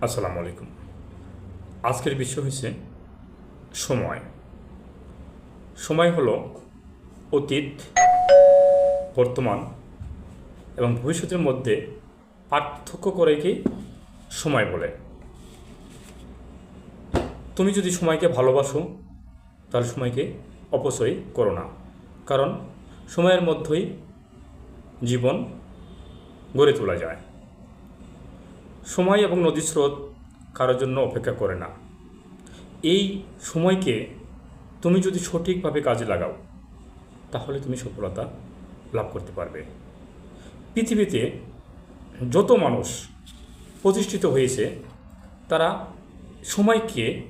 আসসালামু আলাইকুম। আজকের বিষয় হচ্ছে সময়। সময় হলো অতীত, বর্তমান এবং ভবিষ্যতের মধ্যে পার্থক্য করে কি সময় বলে। তুমি যদি সময়কে ভালোবাসো, তাহলে সময়কে অপচয় করো না। কারণ সময়ের মধ্যেই জীবন গড়ে তোলা যায়। সময় এবং নদীর স্রোত কারোর জন্য অপেক্ষা করে না। এই সময়কে তুমি যদি সঠিকভাবে কাজে লাগাও, তাহলে তুমি সফলতা লাভ করতে পারবে। পৃথিবীতে যত মানুষ প্রতিষ্ঠিত হয়েছে, তারা সময়কে,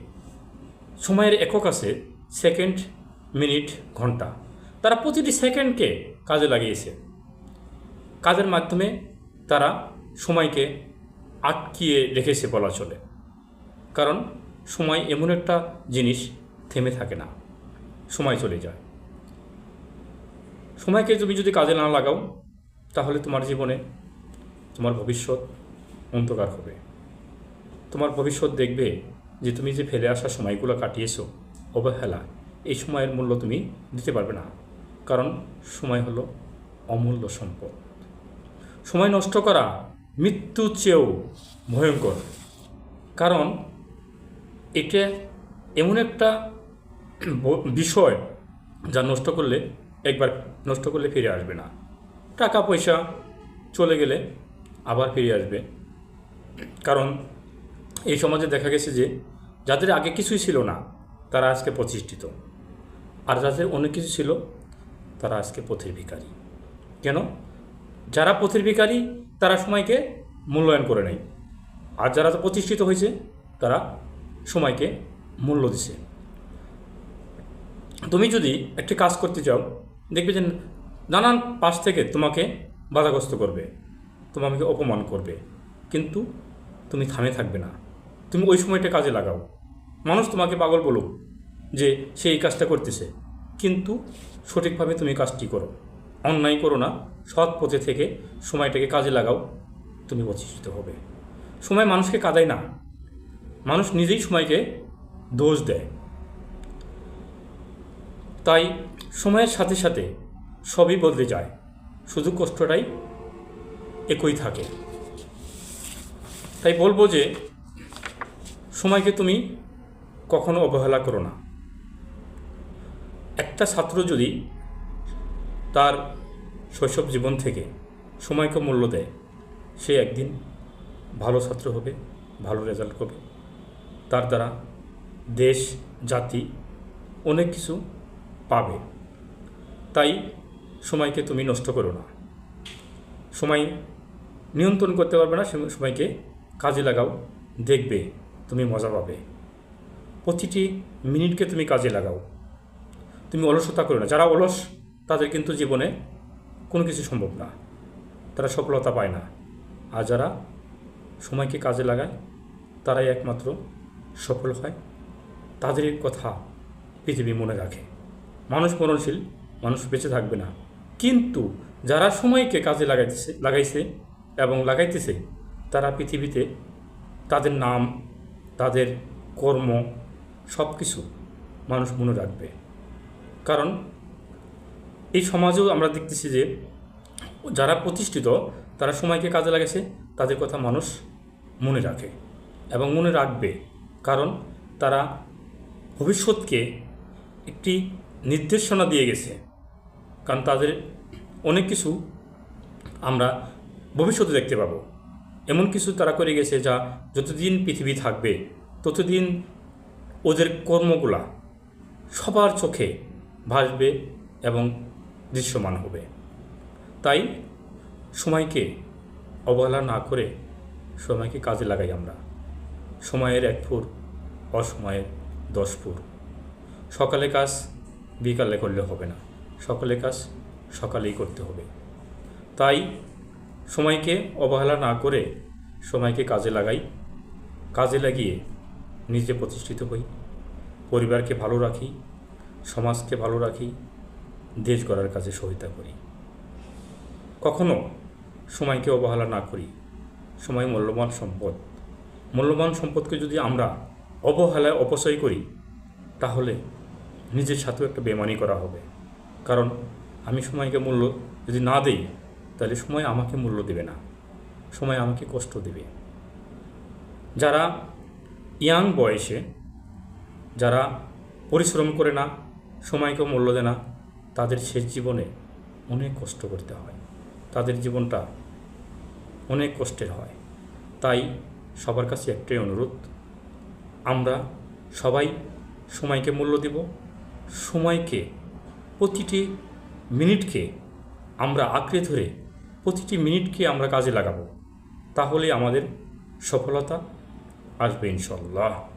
সময়ের একক আছে, সেকেন্ড, মিনিট, ঘণ্টা। তারা প্রতিটি সেকেন্ডকে কাজে লাগিয়েছে। কাজের মাধ্যমে তারা সময়কে আটকিয়ে রেখেছে বলা চলে। কারণ সময় এমন একটা জিনিস থেমে থাকে না। সময় চলে যায়। সময়কে তুমি যদি কাজে না লাগাও, তাহলে তোমার জীবনে তোমার ভবিষ্যৎ অন্ধকার হবে। তোমার ভবিষ্যৎ দেখবে যে তুমি যে ফেলে আসা সময়গুলো কাটিয়েছো, অবহেলা, এই সময়ের মূল্য তুমি দিতে পারবে না। কারণ সময় হলো অমূল্য সম্পদ। সময় নষ্ট করা মৃত্যুর চেয়েও ভয়ঙ্কর। কারণ এটা এমন একটা বিষয় যা নষ্ট করলে একবার নষ্ট করলে ফিরে আসবে না। টাকা, পয়সা চলে গেলে আবার ফিরে আসবে। কারণ এই সমাজে দেখা গেছে যে যাদের আগে কিছুই ছিল না, তারা আজকে প্রতিষ্ঠিত। আর যাদের অনেক কিছু ছিল, তারা আজকে পথের ভিখারি। কেন? যারা পথের ভিখারি তারা সময়কে মূল্যায়ন করে নেয়। আর যারা প্রতিষ্ঠিত হয়েছে, তারা সময়কে মূল্য দিছে। তুমি যদি একটি কাজ করতে চাও, দেখবে যে নানান পাশ থেকে তোমাকে বাধাগ্রস্ত করবে, তোমাকে অপমান করবে। কিন্তু তুমি থামে থাকবে না। তুমি ওই সময়টা কাজে লাগাও। মানুষ তোমাকে পাগল বলুক যে সে এই কাজটা করতেছে, কিন্তু সঠিকভাবে তুমি কাজটি করো। অন্যায় করো না, সৎ পথে থেকে সময়টাকে কাজে লাগাও, তুমি প্রতিষ্ঠিত হবে। সময় মানুষকে কাঁদায় না, মানুষ নিজেই সময়কে দোষ দেয়। তাই সময়ের সাথে সাথে সবই বদলে যায়, শুধু কষ্টটাই একই থাকে। তাই বলব যে, সময়কে তুমি কখনো অবহেলা করো না। একটা ছাত্র যদি তার শৈশব জীবন থেকে সময়কে মূল্য দেয়, সে একদিন ভালো ছাত্র হবে, ভালো রেজাল্ট করবে। তার দ্বারা দেশ, জাতি অনেক কিছু পাবে। তাই সময়কে তুমি নষ্ট করো না। সময় নিয়ন্ত্রণ করতে পারবে না সময়কে কাজে লাগাও, দেখবে তুমি মজা পাবে। প্রতিটি মিনিটকে তুমি কাজে লাগাও। তুমি অলসতা করো না। যারা অলস তাদের কিন্তু জীবনে কোনো কিছু সম্ভব না। তারা সফলতা পায় না। আর যারা সময়কে কাজে লাগায়, তারাই একমাত্র সফল হয়। তাদের কথা পৃথিবী মনে রাখে। মানুষ মরণশীল, মানুষ বেঁচে থাকবে না। কিন্তু যারা সময়কে কাজে লাগাইতেছে, লাগাইছে এবং লাগাইতেছে, তারা পৃথিবীতে তাদের নাম, তাদের কর্ম সব কিছু মানুষ মনে রাখবে। কারণ এই সমাজেও আমরা দেখতেছি যে যারা প্রতিষ্ঠিত, তারা সময়কে কাজে লাগাইছে, তাদের কথা মানুষ মনে রাখে এবং মনে রাখবে। কারণ তারা ভবিষ্যৎকে একটি নির্দেশনা দিয়ে গেছে। কারণ তাদের অনেক কিছু আমরা ভবিষ্যতে দেখতে পাবো। এমন কিছু তারা করে গেছে যা যতদিন পৃথিবী থাকবে, ততদিন ওদের কর্মগুলা সবার চোখে ভাসবে এবং দৃশ্যমান হবে। তাই সময়কে অবহেলা না করে সময়কে কাজে লাগাই আমরা। সময়ের এক ফুর অসময়ের দশ ফুর সকালে কাজ বিকালে করলে হবে না। সকালে কাজ সকালেই করতে হবে। তাই সময়কে অবহেলা না করে সময়কে কাজে লাগাই। কাজে লাগিয়ে নিজে প্রতিষ্ঠিত হই। পরিবারকে ভালো রাখি। সমাজকে ভালো রাখি। দেশ গড়ার কাজে সহায়তা করি। কখনো সময়কে অবহেলা না করি। সময় মূল্যবান সম্পদ। মূল্যবান সম্পদকে যদি আমরা অবহেলায় অপচয় করি, তাহলে নিজের সাথেও একটা বেমানি করা হবে। কারণ আমি সময়কে মূল্য যদি না দেই, তাহলে সময় আমাকে মূল্য দেবে না। সময় আমাকে কষ্ট দেবে। যারা ইয়াং বয়সে, যারা পরিশ্রম করে না সময়কে মূল্য দেয় না তাদের শেষ জীবনে অনেক কষ্ট করতে হয়। তাদের জীবনটা অনেক কষ্টের হয়। তাই সবার কাছে একটাই অনুরোধ, আমরা সবাই সময়কে মূল্য দেব। সময়কে, প্রতিটি মিনিটকে আমরা আঁকড়ে ধরে প্রতিটি মিনিটকে আমরা কাজে লাগাবো। তাহলে আমাদের সফলতা আসবে ইনশাল্লাহ